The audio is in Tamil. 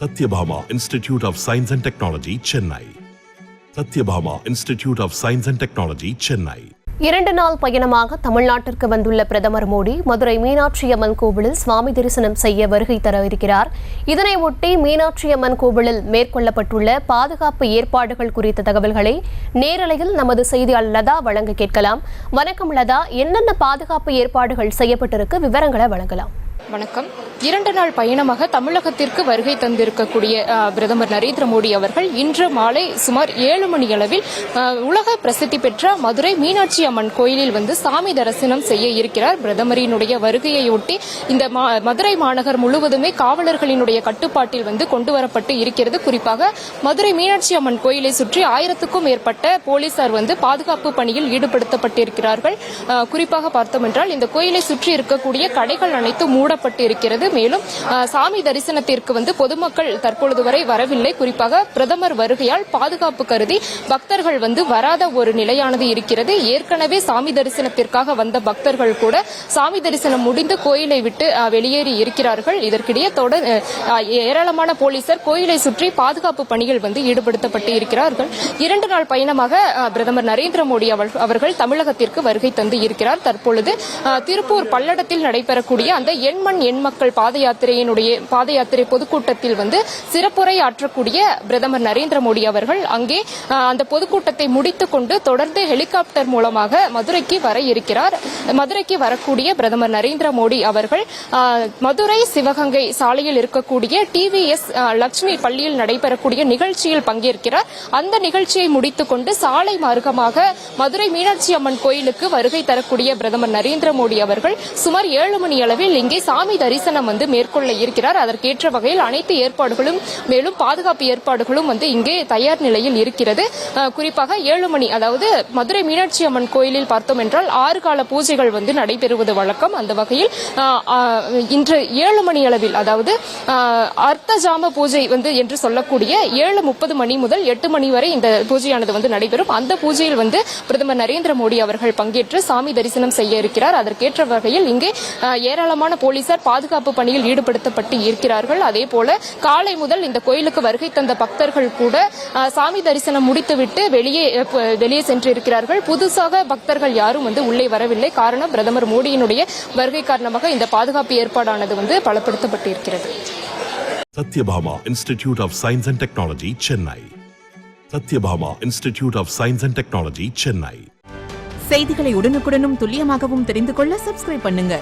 Sathyabama institute of science and technology Chennai Sathyabama institute of science and technology Chennai இரண்டு நாள் பயணமாக தமிழ்நாட்டிற்கு வந்துள்ள பிரதமர் மோடி மதுரை மீனாட்சி அம்மன் கோவிலில் சுவாமி தரிசனம் செய்ய வருகை தர இருக்கிறார். இதனை மீனாட்சி அம்மன் கோவிலில் மேற்கொள்ளப்பட்டுள்ள பாதுகாப்பு ஏற்பாடுகள் குறித்த தகவல்களை நேரலையில் நமது செய்தியாளர் லதா வழங்க கேட்கலாம். வணக்கம் லதா என்னென்ன பாதுகாப்பு ஏற்பாடுகள் செய்யப்பட்டிருக்கு? விவரங்களை வழங்கலாம். வணக்கம். இரண்டு நாள் பயணமாக தமிழகத்திற்கு வருகை தந்திருக்கக்கூடிய பிரதமர் நரேந்திர மோடி அவர்கள் இன்று மாலை சுமார் ஏழு மணி அளவில் உலக பிரசித்தி பெற்ற மதுரை மீனாட்சி அம்மன் கோயிலில் வந்து சாமி தரிசனம் செய்ய இருக்கிறார். பிரதமரினுடைய வருகையையொட்டி இந்த மா- மதுரை மாநகர் முழுவதுமே காவலர்களினுடைய கட்டுப்பாட்டில் வந்து கொண்டு வரப்பட்டு இருக்கிறது. குறிப்பாக மதுரை மீனாட்சி அம்மன் கோயிலை சுற்றி ஆயிரத்துக்கும் மேற்பட்ட போலீசார் வந்து பாதுகாப்பு பணியில் ஈடுபடுத்தப்பட்டிருக்கிறார்கள். குறிப்பாக பார்த்தோம் என்றால் இந்த கோயிலை சுற்றி இருக்கக்கூடிய கடைகள் அனைத்தும் மூடப்பட்டு இருக்கிறது மேலும் சாமி தரிசனத்திற்கு வந்து பொதுமக்கள் தற்பொழுது வரை வரவில்லை. குறிப்பாக பிரதமர் வருகையால் பாதுகாப்பு கருதி பக்தர்கள் வந்து வராத ஒரு நிலையானது இருக்கிறது. ஏற்கனவே சாமி தரிசனத்திற்காக வந்த பக்தர்கள் கூட சாமி தரிசனம் முடிந்து கோயிலை விட்டு வெளியேறி இருக்கிறார்கள். இதற்கிடையே தொடர் ஏராளமான போலீசார் கோயிலை சுற்றி பாதுகாப்பு பணிகள் வந்து ஈடுபடுத்தப்பட்டு இருக்கிறார்கள் இரண்டு நாள் பயணமாக பிரதமர் நரேந்திர மோடி அவர்- அவர்கள் தமிழகத்திற்கு வருகை தந்து இருக்கிறார். தற்பொழுது திருப்பூர் பல்லடத்தில் நடைபெறக்கூடிய அந்த எண் ஜெர்மன் எண் மக்கள் பாத யாத்திரையினுடைய பாத யாத்திரை பொதுக்கூட்டத்தில் வந்து சிறப்புரை ஆற்றக்கூடிய பிரதமர் நரேந்திர மோடி அவர்கள் அங்கே அந்த பொதுக்கூட்டத்தை முடித்துக் கொண்டு தொடர்ந்து ஹெலிகாப்டர் மூலமாக மதுரைக்கு வர இருக்கிறார். மதுரைக்கு வரக்கூடிய பிரதமர் நரேந்திர மோடி அவர்கள் மதுரை சிவகங்கை சாலையில் இருக்கக்கூடிய டிவிஎஸ் லட்சுமி பள்ளியில் நடைபெறக்கூடிய நிகழ்ச்சியில் பங்கேற்கிறார். அந்த நிகழ்ச்சியை முடித்துக் கொண்டு சாலை மார்க்கமாக மதுரை மீனாட்சி அம்மன் கோயிலுக்கு வருகை தரக்கூடிய பிரதமர் நரேந்திர மோடி அவர்கள் சுமார் ஏழு மணி அளவில் இங்கே சாமி தரிசனம் வந்து மேற்கொள்ள இருக்கிறார். அதற்கேற்ற வகையில் அனைத்து ஏற்பாடுகளும் மேலும் பாதுகாப்பு ஏற்பாடுகளும் வந்து இங்கே தயார் நிலையில் இருக்கிறது. குறிப்பாக ஏழு மணி அதாவது மதுரை மீனாட்சி அம்மன் கோயிலில் பார்த்தோம் என்றால் ஆறு கால பூஜைகள் வந்து நடைபெறுவது வழக்கம். அந்த வகையில் இன்று ஏழு மணி அளவில் அதாவது அர்த்த ஜாம பூஜை வந்து என்று சொல்லக்கூடிய ஏழு முப்பது மணி முதல் எட்டு மணி வரை இந்த பூஜையானது வந்து நடைபெறும். அந்த பூஜையில் வந்து பிரதமர் நரேந்திர மோடி அவர்கள் பங்கேற்று சாமி தரிசனம் செய்ய இருக்கிறார். அதற்கேற்ற வகையில் இங்கே ஏராளமான போலீஸ் போலீசார் பாதுகாப்பு பணியில் ஈடுபடுத்தப்பட்டு இருக்கிறார்கள். அதே போல காலை முதல் இந்த கோயிலுக்கு வருகை தந்த பக்தர்கள் கூட சாமி தரிசனம் முடித்துவிட்டு வெளியே வெளியே சென்றிருக்கிறார்கள். புதுசாக பக்தர்கள் யாரும் வந்து உள்ளே வரவில்லை. காரணம் பிரதமர் மோடியினுடைய வருகை காரணமாக இந்த பாதுகாப்பு ஏற்பாடானது வந்து பலப்படுத்தப்பட்டு இருக்கிறது Satyabhama Institute of Science and Technology, Chennai. Satyabhama Institute of Science and Technology, Chennai. செய்திகளை உடனுக்குடனும் துல்லியமாகவும் தெரிந்து கொள்ள சப்ஸ்கிரைப் பண்ணுங்க.